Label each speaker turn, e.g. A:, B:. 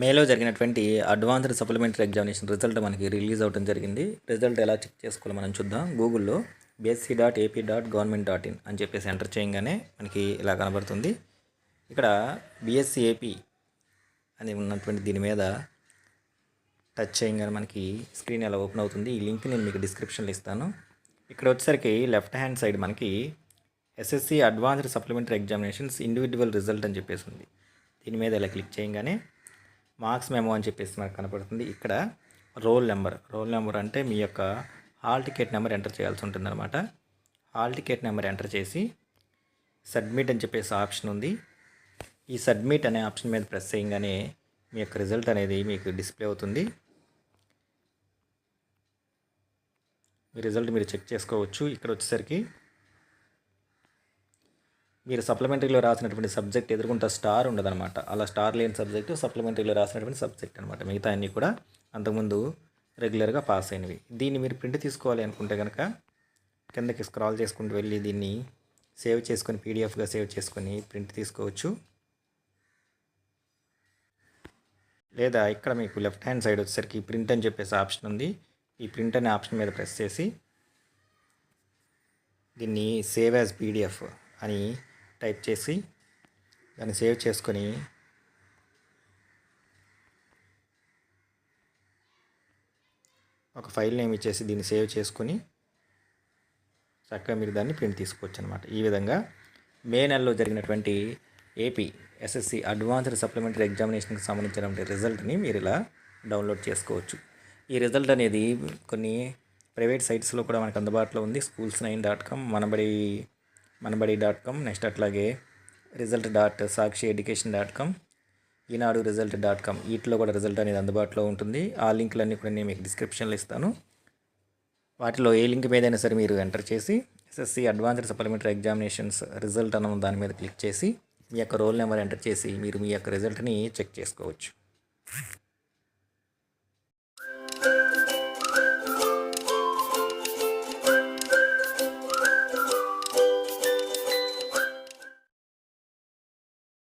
A: మేలో జరిగినటువంటి advanced supplementary examination result మనకి రిలీజ్ అవ్వడం జరిగింది. రిజల్ట్ ఎలా చెక్ చేసుకోవాలో మనం చూద్దాం. గూగుల్లో BSE dot AP dot government dot in అని చెప్పేసి ఎంటర్ చేయగానే మనకి ఇలా కనబడుతుంది. ఇక్కడ బీఎస్సీ ఏపీ అని ఉన్నటువంటి దీని మీద టచ్ చేయగానే మనకి స్క్రీన్ ఎలా ఓపెన్ అవుతుంది. ఈ లింక్ నేను మీకు డిస్క్రిప్షన్లో ఇస్తాను. ఇక్కడ వచ్చేసరికి లెఫ్ట్ హ్యాండ్ సైడ్ మనకి SSC advanced supplementary examinations individual result అని చెప్పేసి ఉంది. దీని మీద ఇలా క్లిక్ చేయగానే మార్క్స్ మెమో అని చెప్పేసి మనకు కనపడుతుంది. ఇక్కడ రోల్ నెంబర్ రోల్ నెంబర్ అంటే మీ యొక్క హాల్ టికెట్ నెంబర్ ఎంటర్ చేయాల్సి ఉంటుంది అనమాట హాల్ టికెట్ నెంబర్ ఎంటర్ చేసి సబ్మిట్ అని చెప్పేసి ఆప్షన్ ఉంది. ఈ సబ్మిట్ అనే ఆప్షన్ మీద ప్రెస్ చేయగానే మీ యొక్క రిజల్ట్ అనేది మీకు డిస్ప్లే అవుతుంది. మీ రిజల్ట్ మీరు చెక్ చేసుకోవచ్చు. ఇక్కడ వచ్చేసరికి మీరు సప్లిమెంటరీలో రాసినటువంటి సబ్జెక్ట్ ఎదుర్కొంటే స్టార్ ఉండదన్నమాట. అలా స్టార్ లేని సబ్జెక్టు సప్లిమెంటరీలో రాసినటువంటి సబ్జెక్ట్ అనమాట మిగతా అన్నీ కూడా అంతకుముందు రెగ్యులర్గా పాస్ అయినవి. దీన్ని మీరు ప్రింట్ తీసుకోవాలి అనుకుంటే కనుక కిందకి స్క్రాల్ చేసుకుంటూ వెళ్ళి దీన్ని సేవ్ చేసుకొని పీడిఎఫ్గా సేవ్ చేసుకొని ప్రింట్ తీసుకోవచ్చు. లేదా ఇక్కడ మీకు లెఫ్ట్ హ్యాండ్ సైడ్ వచ్చేసరికి ప్రింట్ అని చెప్పేసి ఆప్షన్ ఉంది. ఈ ప్రింట్ అనే ఆప్షన్ మీద ప్రెస్ చేసి దీన్ని సేవ్ యాజ్ పీడిఎఫ్ అని టైప్ చేసి దాన్ని సేవ్ చేసుకొని ఒక ఫైల్ నేమ్ ఇచ్చేసి దీన్ని సేవ్ చేసుకొని చక్కగా మీరు దాన్ని ప్రింట్ తీసుకోవచ్చు అనమాట ఈ విధంగా మే నెలలో జరిగినటువంటి ఏపీ ఎస్ఎస్సి అడ్వాన్స్డ్ సప్లిమెంటరీ ఎగ్జామినేషన్కి సంబంధించినటువంటి రిజల్ట్ని మీరు ఇలా డౌన్లోడ్ చేసుకోవచ్చు. ఈ రిజల్ట్ అనేది కొన్ని ప్రైవేట్ సైట్స్లో కూడా మనకు అందుబాటులో ఉంది. Schools nine dot com Manabadi Manabadi dot com next అట్లాగే result dot Sakshi education dot com Eenadu result dot com వీటిలో కూడా రిజల్ట్ అనేది అందుబాటులో ఉంటుంది. ఆ లింకులన్నీ కూడా నేను మీకు డిస్క్రిప్షన్లో ఇస్తాను. వాటిలో ఏ లింక్ మీదైనా సరే మీరు ఎంటర్ చేసి SSC advanced supplementary examinations result అన్న దాని మీద క్లిక్ చేసి మీ యొక్క రోల్ నెంబర్ ఎంటర్ చేసి మీరు మీ యొక్క రిజల్ట్ని చెక్ చేసుకోవచ్చు.